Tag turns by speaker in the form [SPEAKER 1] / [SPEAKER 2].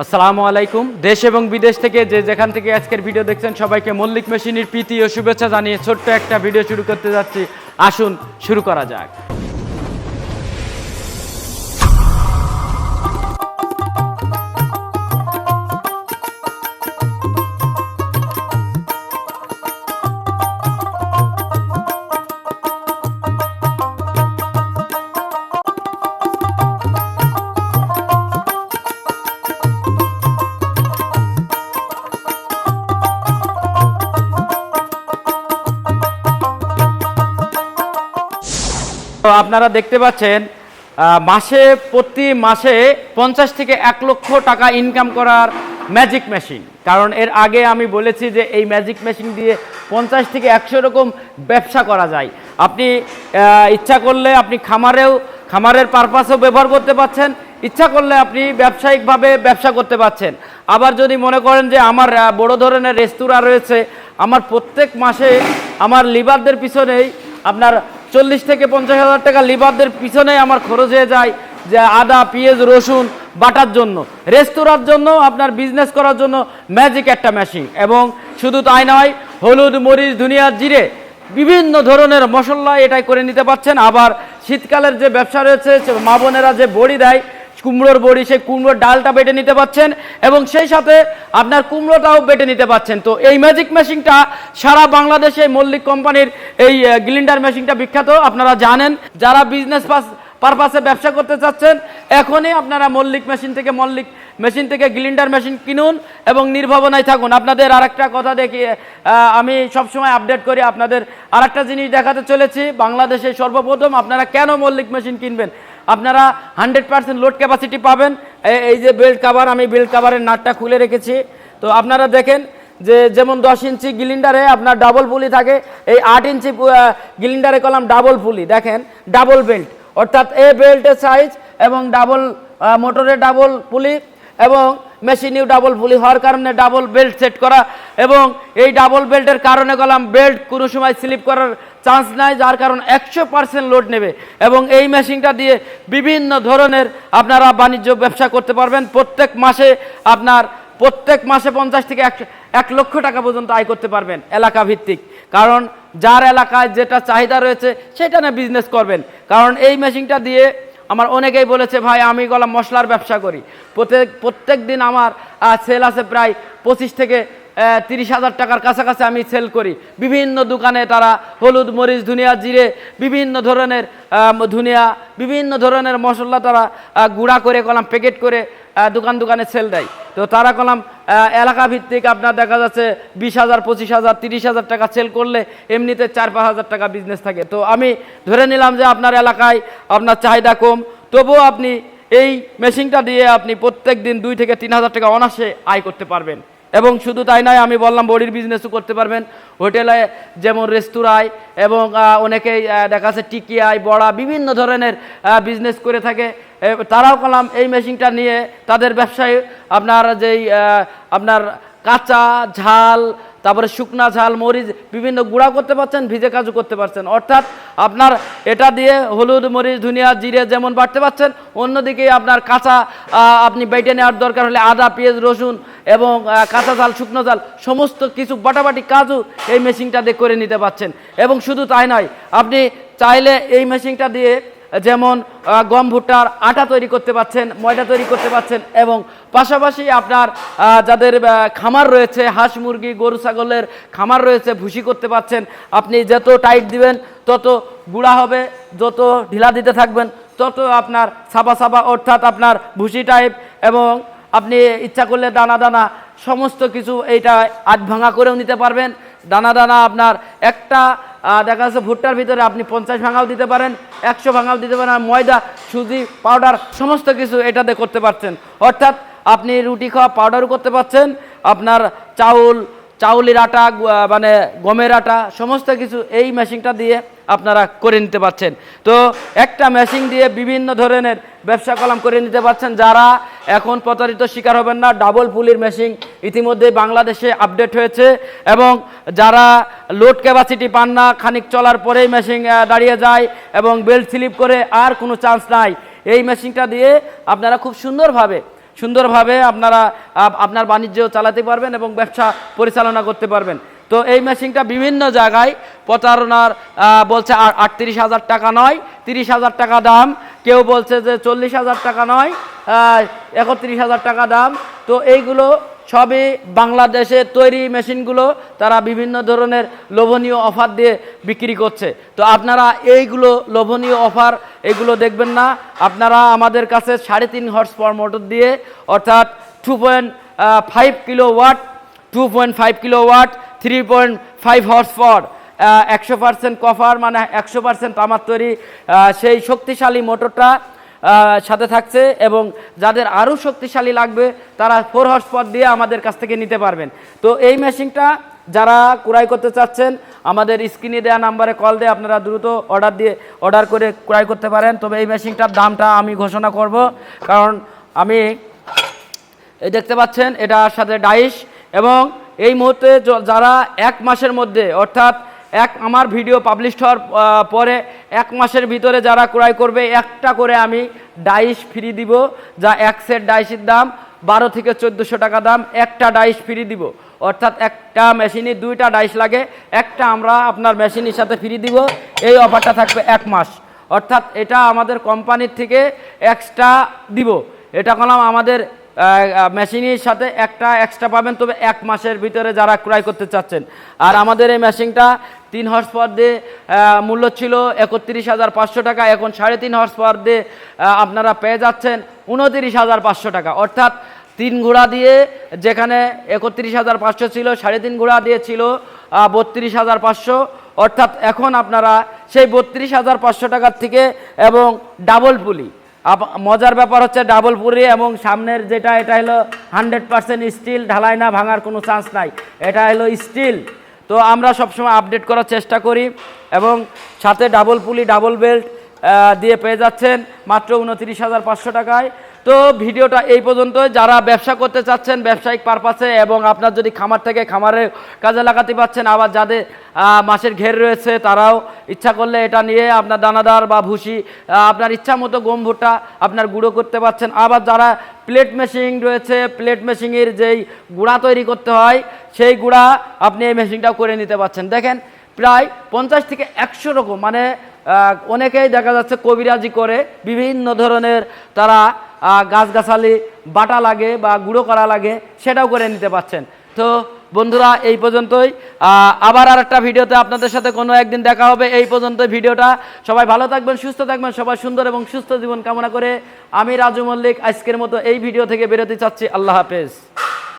[SPEAKER 1] আসসালামু আলাইকুম। দেশ এবং বিদেশ থেকে যে যেখান থেকে আজকের ভিডিও দেখছেন, সবাইকে মল্লিক মেশিনের প্রীতি ও শুভেচ্ছা জানিয়ে ছোট্ট একটা ভিডিও শুরু করতে যাচ্ছি। আসুন, শুরু করা যাক। তো আপনারা দেখতে পাচ্ছেন মাসে প্রতি মাসে পঞ্চাশ থেকে এক লক্ষ টাকা ইনকাম করার ম্যাজিক মেশিন কারণ এর আগে আমি বলেছি যে এই ম্যাজিক মেশিন দিয়ে পঞ্চাশ থেকে একশো রকম ব্যবসা করা যায়। আপনি ইচ্ছা করলে আপনি খামারেও, খামারের পারপাসেও ব্যবহার করতে পারছেন, ইচ্ছা করলে আপনি ব্যবসায়িকভাবে ব্যবসা করতে পারছেন। আবার যদি মনে করেন যে আমার বড় ধরনের রেস্তোরাঁ রয়েছে, আমার প্রত্যেক মাসে আমার লিভারদের পিছনেই আপনার চল্লিশ থেকে পঞ্চাশ হাজার টাকা লিভারদের পিছনে আমার খরচ হয়ে যায় যে আদা, পেঁয়াজ, রসুন বাটার জন্য। রেস্তোরাঁর জন্য, আপনার বিজনেস করার জন্য ম্যাজিক একটা মেশিন এবং শুধু তাই নয়, হলুদ, মরিচ, ধুনিয়া, জিরে, বিভিন্ন ধরনের মশলা এটাই করে নিতে পারছেন। আবার শীতকালের যে ব্যবসা রয়েছে, মা বোনেরা যে বড়ি দেয় কুমড়োর বড়ি সেই কুমড়োর ডালটা বেটে নিতে পাচ্ছেন এবং সেই সাথে আপনার কুমড়োটাও বেটে নিতে পাচ্ছেন। তো এই ম্যাজিক মেশিনটা সারা বাংলাদেশে মল্লিক কোম্পানির এই গ্লিন্ডার মেশিনটা বিখ্যাত, আপনারা জানেন। যারা বিজনেস পাস পারপাসে ব্যবসা করতে চাচ্ছেন, এখনই আপনারা মল্লিক মেশিন থেকে মল্লিক মেশিন থেকে গ্লিন্ডার মেশিন কিনুন এবং নির্ভাবনায় থাকুন। আপনাদের আরেকটা কথা দেখিয়ে আমি সবসময় আপডেট করি আপনাদের। আরেকটা জিনিস দেখাতে চলেছি, বাংলাদেশে সর্বপ্রথম আপনারা কেন মল্লিক মেশিন কিনবেন? আপনারা হান্ড্রেড পার্সেন্ট লোড ক্যাপাসিটি পাবেন। এই যে বেল্ট কাভার, আমি বেল্ট কাভারের নাটটা খুলে রেখেছি। তো আপনারা দেখেন যে যেমন দশ ইঞ্চি গিলিন্ডারে আপনার ডাবল পুলি থাকে, এই আট ইঞ্চি গিলিন্ডারে কলাম ডাবল পুলি দেখেন ডাবল বেল্ট। অর্থাৎ এ বেল্টের সাইজ এবং ডাবল মোটরের ডাবল পুলি এবং মেশিনেও ডাবল পুলি হওয়ার কারণে ডাবল বেল্ট সেট করা এবং এই ডাবল বেল্টের কারণে গলাম বেল্ট কোনো সময় স্লিপ করার চান্স নাই, যার কারণ একশো পার্সেন্ট লোড নেবে। এবং এই মেশিনটা দিয়ে বিভিন্ন ধরনের আপনারা বাণিজ্য ব্যবসা করতে পারবেন। প্রত্যেক মাসে আপনার, প্রত্যেক মাসে পঞ্চাশ থেকে এক এক লক্ষ টাকা পর্যন্ত আয় করতে পারবেন এলাকা ভিত্তিক কারণ যার এলাকায় যেটা চাহিদা রয়েছে, সেটা না বিজনেস করবেন। কারণ এই মেশিনটা দিয়ে আমার অনেকেই বলেছে, ভাই, আমি গলা মশলার ব্যবসা করি। প্রত্যেক প্রত্যেক দিন আমার সেল আছে প্রায় পঁচিশ থেকে তিরিশ হাজার টাকার কাছাকাছি আমি সেল করি। বিভিন্ন দোকানে তারা হলুদ, মরিচ, ধুনিয়া, জিরে, বিভিন্ন ধরনের ধুনিয়া, বিভিন্ন ধরনের মশলা তারা গুঁড়া করে কলাম প্যাকেট করে দোকান দোকানে সেল দেয়। তো তারা কলাম এলাকা ভিত্তিক আপনার দেখা যাচ্ছে বিশ হাজার, পঁচিশ হাজার, তিরিশ হাজার টাকা সেল করলে এমনিতে চার পাঁচ হাজার টাকা বিজনেস থাকে। তো আমি ধরে নিলাম যে আপনার এলাকায় আপনার চাহিদা কম। তবুও আপনি এই মেশিনটা দিয়ে আপনি প্রত্যেক দিন দুই থেকে তিন হাজার টাকা অনাসে আয় করতে পারবেন। এবং শুধু তাই নয়, আমি বললাম বডির বিজনেসও করতে পারবেন। হোটেলে যেমন রেস্তোরাঁয় এবং অনেকেই দেখা যাচ্ছে টিকিয়ায় বড়া, বিভিন্ন ধরনের বিজনেস করে থাকে। তারাও কলাম এই মেশিনটা নিয়ে। তাদের ব্যবসায় আপনার যেই আপনার কাঁচা ঝাল, তারপরে শুকনা ঝাল, মরিচ, বিভিন্ন গুঁড়া করতে পারছেন, ভিজে কাজু করতে পারছেন। অর্থাৎ আপনার এটা দিয়ে হলুদ, মরিচ, ধুনিয়া, জিরে যেমন বাড়তে পারছেন, অন্যদিকে আপনার কাঁচা আপনি বেটে নেওয়ার দরকার হলে আদা, পেঁয়াজ, রসুন এবং কাঁচা জাল, শুকনো জাল, সমস্ত কিছু বাটাবাটি কাজও এই মেশিনটা দিয়ে করে নিতে পারছেন এবং শুধু তাই নয়, আপনি চাইলে এই মেশিনটা দিয়ে যেমন গম ভুট্টার আটা তৈরি করতে পারছেন ময়দা তৈরি করতে পারছেন এবং পাশাপাশি আপনার যাদের খামার রয়েছে, হাঁস মুরগি, গরু, ছাগলের খামার রয়েছে, ভুসি করতে পারছেন আপনি যত টাইট দিবেন, তত গুঁড়া হবে, যত ঢিলা দিতে থাকবেন, তত আপনার সাবা সাবা অর্থাৎ আপনার ভুসি টাইপ এবং আপনি ইচ্ছা করলে দানা দানা সমস্ত কিছু এইটা আধ ভাঙা করেও নিতে পারবেন। দানা দানা আপনার একটা দেখা যাচ্ছে ভুট্টার ভিতরে আপনি পঞ্চাশ ভাঙাও দিতে পারেন, একশো ভাঙাও দিতে পারেন ময়দা, সুজি, পাউডার সমস্ত কিছু এটাতে করতে পারছেন। অর্থাৎ আপনি রুটি খাওয়া পাউডারও করতে পারছেন, আপনার চাউল, চাউলের আটা মানে গমের আটা, সমস্ত কিছু এই মেশিনটা দিয়ে আপনারা করে নিতে পারছেন। তো একটা মেশিন দিয়ে বিভিন্ন ধরনের ব্যবসা কলাম করে নিতে পারছেন যারা এখন প্রতারিত শিকার হবেন না। ডাবল পুলির মেশিন ইতিমধ্যে বাংলাদেশে আপডেট হয়েছে এবং যারা লোড ক্যাপাসিটি পান না, খানিক চলার পরেই মেশিন দাঁড়িয়ে যায় এবং বেল্ট স্লিপ করে আর কোনো চান্স নাই। এই মেশিনটা দিয়ে আপনারা খুব সুন্দরভাবে সুন্দরভাবে আপনারা আপনার বাণিজ্য চালাতে পারবেন এবং ব্যবসা পরিচালনা করতে পারবেন। তো এই মেশিনটা বিভিন্ন জায়গায় প্রতারণার আহ, বলছে আটত্রিশ হাজার টাকা নয় তিরিশ হাজার টাকা দাম। কেউ বলছে যে চল্লিশ হাজার টাকা নয় একত্রিশ হাজার টাকা দাম। তো এইগুলো সবই বাংলাদেশে তৈরি মেশিনগুলো তারা বিভিন্ন ধরনের লোভনীয় অফার দিয়ে বিক্রি করছে। তো আপনারা এইগুলো লোভনীয় অফার এগুলো দেখবেন না। আপনারা আমাদের কাছে সাড়ে তিন হর্স পাওয়ার মোটর দিয়ে অর্থাৎ two point five kilowatt two point five kilowatt three point five horsepower একশো পার্সেন্ট কফার মানে একশো পার্সেন্ট তামার তৈরি সেই শক্তিশালী মোটরটা সাথে থাকছে এবং যাদের আরও শক্তিশালী লাগবে, তারা ফোর হর্স পাওয়ার দিয়ে আমাদের কাছ থেকে নিতে পারবেন। তো এই মেশিনটা যারা ক্রয় করতে চাচ্ছেন, আমাদের স্ক্রিনে দেওয়া নাম্বারে কল দিয়ে আপনারা দ্রুত অর্ডার দিয়ে অর্ডার করে ক্রয় করতে পারেন। তবে এই মেশিনটার দামটা আমি ঘোষণা করব, কারণ আমি দেখতে পাচ্ছেন, এটার সাথে ডাইস এবং এই মুহূর্তে যারা এক মাসের মধ্যে, অর্থাৎ এক, আমার ভিডিও পাবলিশ হওয়ার পরে এক মাসের ভিতরে যারা ক্রয় করবে, একটা করে আমি ডাইস ফ্রি দিব, যা এক সেট ডাইসের দাম বারো থেকে চোদ্দোশো টাকা দাম, একটা ডাইস ফ্রি দিব। অর্থাৎ একটা মেশিনে দুইটা ডাইস লাগে, একটা আমরা আপনার মেশিনের সাথে ফ্রি দিব, এই অফারটা থাকবে এক মাস। অর্থাৎ এটা আমাদের কোম্পানির থেকে এক্সট্রা দিব। এটা করলাম আমাদের মেশিনের সাথে একটা এক্সট্রা পাবেন, তবে এক মাসের ভিতরে যারা ক্রয় করতে চাচ্ছেন। আর আমাদের এই মেশিনটা তিন হর্স পাওয়ার দিয়ে মূল্য ছিল একত্রিশ হাজার পাঁচশো টাকা, এখন সাড়ে তিন হর্স পাওয়ার দিয়ে আপনারা পেয়ে যাচ্ছেন উনতিরিশ হাজার পাঁচশো টাকা। অর্থাৎ তিন ঘোড়া দিয়ে যেখানে একত্রিশ হাজার পাঁচশো ছিল, সাড়ে তিন ঘোড়া দিয়ে ছিল বত্রিশ হাজার পাঁচশো। অর্থাৎ এখন আপনারা সেই বত্রিশ হাজার পাঁচশো টাকার থেকে এবং ডাবল পুলি মজার ব্যাপার হচ্ছে ডাবল পুরি এবং সামনের যেটা, এটা হলো হান্ড্রেড পারসেন্ট স্টিল ঢালাই না, ভাঙার কোনো চান্স নাই। এটা হলো স্টিল তো আমরা সবসময় আপডেট করার চেষ্টা করি এবং সাথে ডাবল পুলি ডাবল বেল্ট দিয়ে পেয়ে যাচ্ছেন মাত্র উনত্রিশ হাজার পাঁচশো টাকায়। তো ভিডিওটা এই পর্যন্ত যারা ব্যবসা করতে চাচ্ছেন ব্যবসায়িক পারপাসে এবং আপনার যদি খামার থেকে খামারে কাজে লাগাতে পাচ্ছেন আবার যাদের মাছের ঘের রয়েছে তারাও ইচ্ছা করলে এটা নিয়ে আপনার দানাদার বা ভুসি আপনার ইচ্ছা মতো গম ভুট্টা আপনার গুঁড়ো করতে পারছেন। আবার যারা প্লেট মেশিন রয়েছে, প্লেট মেশিনের যেই গুঁড়া তৈরি করতে হয়, সেই গুঁড়া আপনি এই মেশিনটাও করে নিতে পারছেন। দেখেন, প্রায় পঞ্চাশ থেকে একশো রকম মানে অনেকেই দেখা যাচ্ছে কবিরাজি করে, বিভিন্ন ধরনের তারা গাছগাছালি, বাটা লাগে বা গুঁড়ো করা লাগে, সেটাও করে নিতে পারছেন। তো বন্ধুরা, এই পর্যন্তই। আবার আর একটা ভিডিওতে আপনাদের সাথে কোনো একদিন দেখা হবে। এই পর্যন্ত ভিডিওটা। সবাই ভালো থাকবেন, সুস্থ থাকবেন, সবাই সুন্দর এবং সুস্থ জীবন কামনা করে আমি রাজু মল্লিক আজকের মতো এই ভিডিও থেকে বেরোতে চাচ্ছি। আল্লাহ হাফেজ।